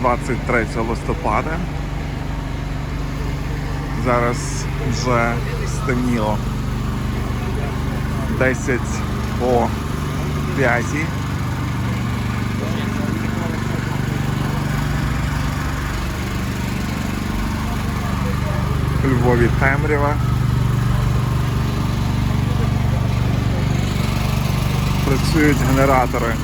23 листопада. Зараз вже стемніло 10 по 5. У Львові темрява. Працюють генератори.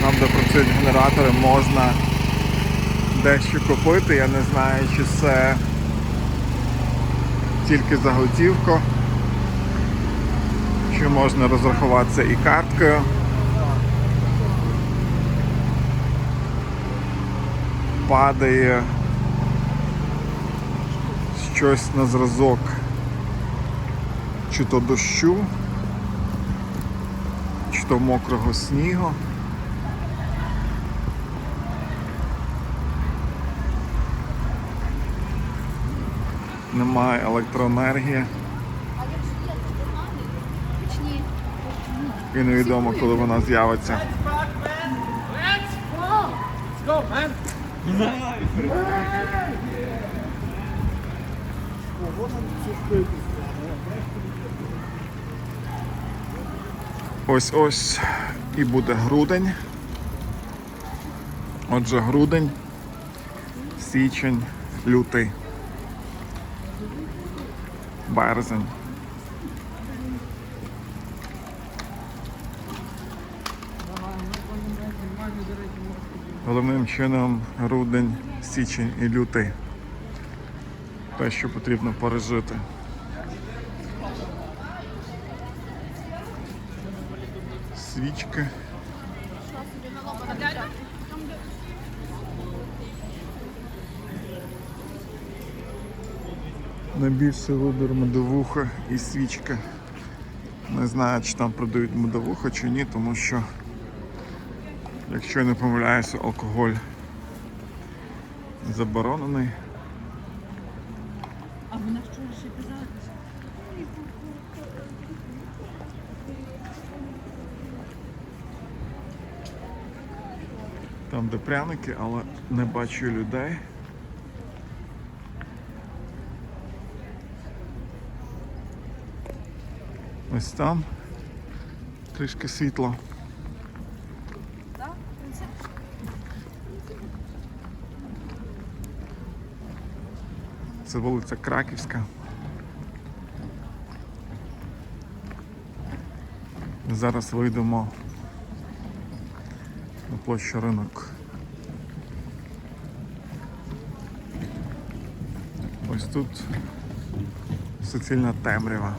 Там, де працюють генератори, можна дещо купити. Я не знаю, чи це тільки за готівку, чи можна розрахуватися і карткою. Падає щось на зразок чи то дощу, чи то мокрого снігу. Немає електроенергії і невідомо, коли вона з'явиться. Ось ось і буде грудень. Отже, грудень, січень, лютий, березень. Головним чином грудень, січень і лютий. Те, що потрібно пережити. Свічки. Найбільший вибір медовуха і свічки. Не знаю, чи там продають медовуху чи ні, тому що, якщо я не помиляюся, алкоголь заборонений. А вона вчора ще казала. Там де пряники, але не бачу людей. Ось там трішки світло. Це вулиця Краківська. Зараз вийдемо на площу ринок. Ось тут суцільна темрява.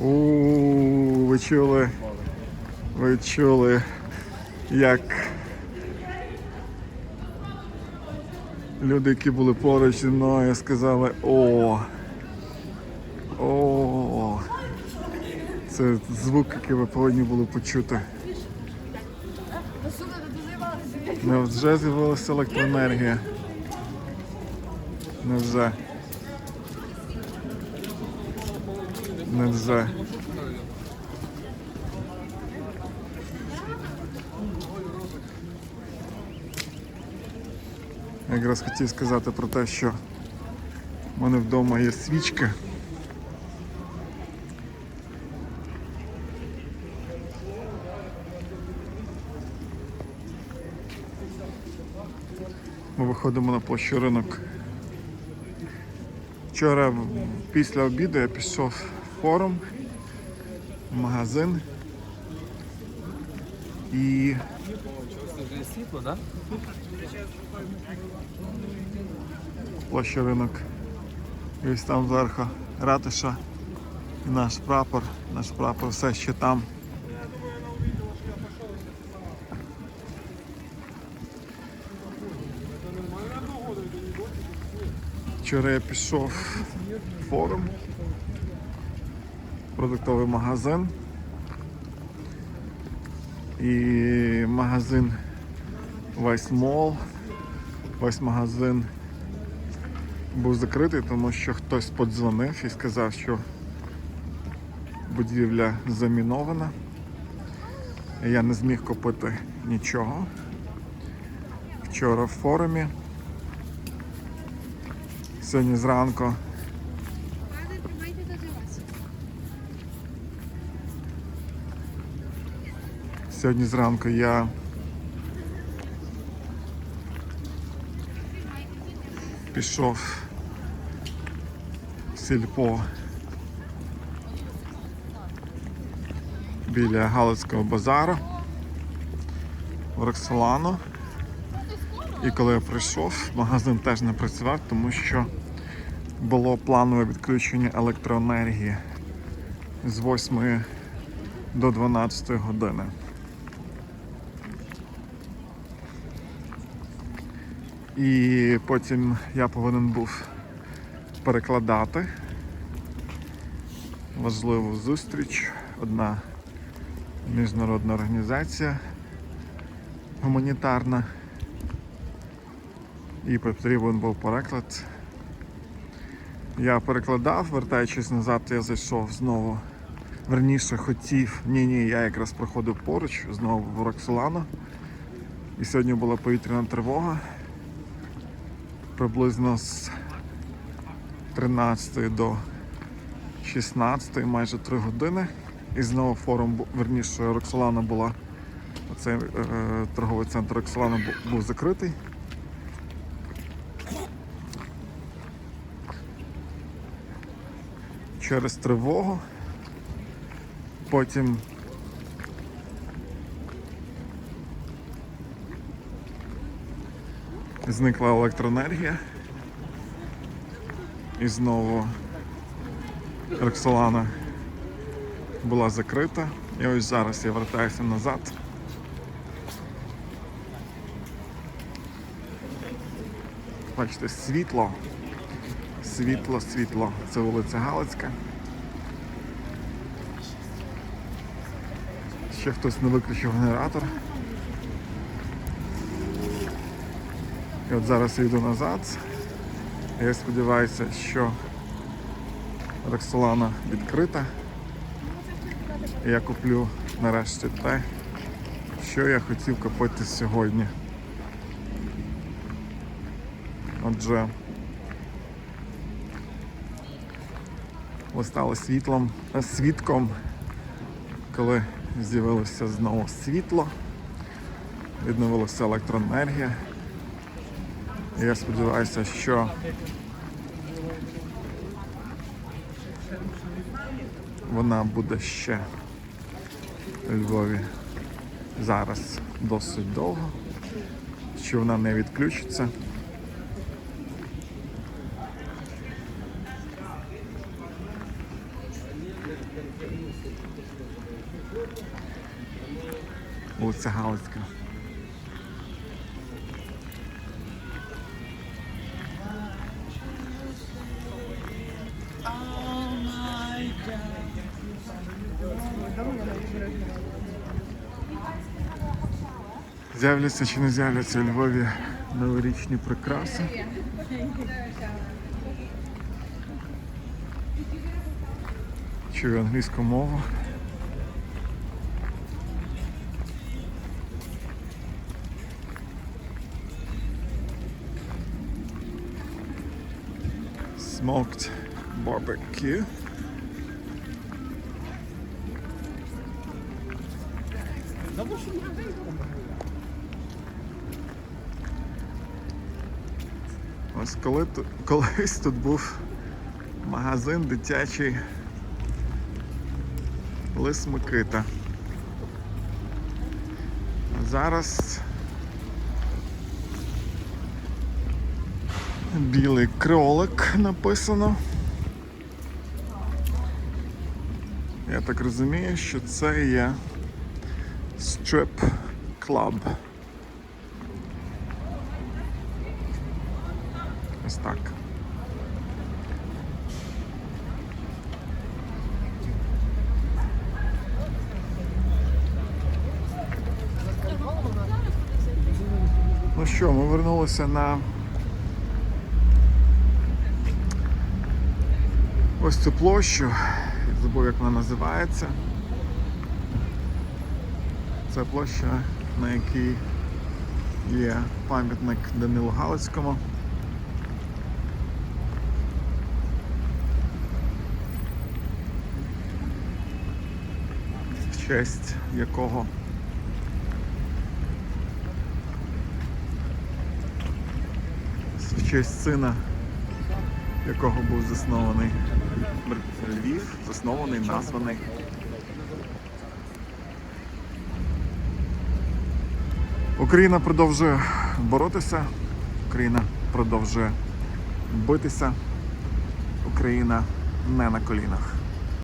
У, ви чули? Ви чули, як люди, які були поруч зі мною, сказали о. О. Це звук, який ви повинні були почути. Невже з'явилася електроенергія? Невже? Невже? Якраз хотів сказати про те, що в мене вдома є свічка. Ми виходимо на площу ринок. Вчора після обіду я пішов форум, магазин і площа ринок. І ось там зверху ратиша і наш прапор. Наш прапор все ще там. Вчора я пішов в форум, продуктовий магазин. І магазин весь мол, весь магазин був закритий, тому що хтось подзвонив і сказав, що будівля замінована. Я не зміг купити нічого. Вчора в форумі. Сьогодні зранку Сьогодні зранку я пішов в сільпо біля Галицького базару в Роксолану. І коли я прийшов, магазин теж не працював, тому що було планове відключення електроенергії з 8 до 12 години. І потім я повинен був перекладати важливу зустріч. Одна міжнародна організація гуманітарна. І потрібен був переклад. Я перекладав, вертаючись назад, я зайшов знову. Верніше хотів. Ні, ні, я якраз проходив поруч, знову в Роксолану. І сьогодні була повітряна тривога. Приблизно з 13 до 16, майже 3 години. І знову форум, верніше, Роксолана була. Оцей е, торговий центр Роксолана бу- був закритий. Через тривогу. Потім зникла електроенергія. І знову Роксолана була закрита. І ось зараз я вертаюся назад. Бачите, світло. Світло, світло. Це вулиця Галицька. Ще хтось не виключив генератор. І от зараз я йду назад. Я сподіваюся, що Роксолана відкрита. І я куплю нарешті те, що я хотів купити сьогодні. Отже, ви стали світлом, е, свідком, коли з'явилося знову світло, відновилася електроенергія. Я сподіваюся, що вона буде ще у Львові зараз досить довго, що вона не відключиться. Вулиця Галицька. З'являться чи не з'являться у Львові новорічні прикраси. Чую англійську мову. Smoked barbecue. Ось коли колись тут був магазин дитячий Лис Микита. Зараз білий кролик написано. Я так розумію, що це є Strip Club. Ось так. Ну що, ми вернулися на ось цю площу. Забув, як вона називається. Це площа, на якій є пам'ятник Данилу Галицькому. Честь якого в честь сина, якого був заснований Львів, заснований, названий. Україна продовжує боротися, Україна продовжує битися, Україна не на колінах.